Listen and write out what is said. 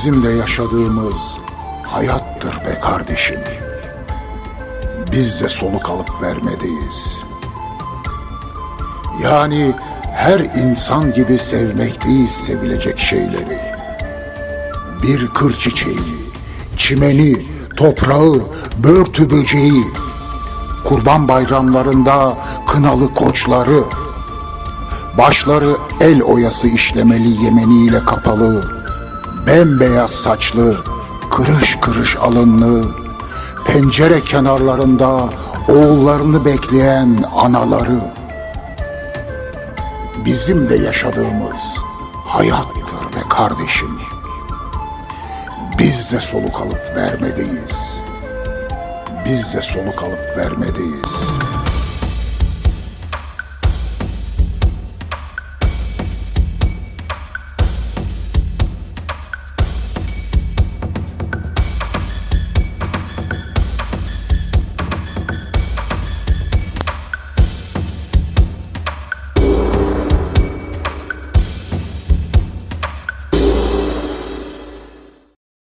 Bizim de yaşadığımız hayattır be kardeşim. Biz de soluk alıp vermedeyiz. Yani her insan gibi sevmekteyiz sevilecek şeyleri. Bir kır çiçeği, çimeni, toprağı, börtü böceği, kurban bayramlarında kınalı koçları, başları el oyası işlemeli yemeniyle kapalı, bembeyaz saçlı, kırış kırış alınlı, pencere kenarlarında oğullarını bekleyen anaları, bizim de yaşadığımız hayattır be kardeşim. Biz de soluk alıp vermedeyiz. Biz de soluk alıp vermedeyiz.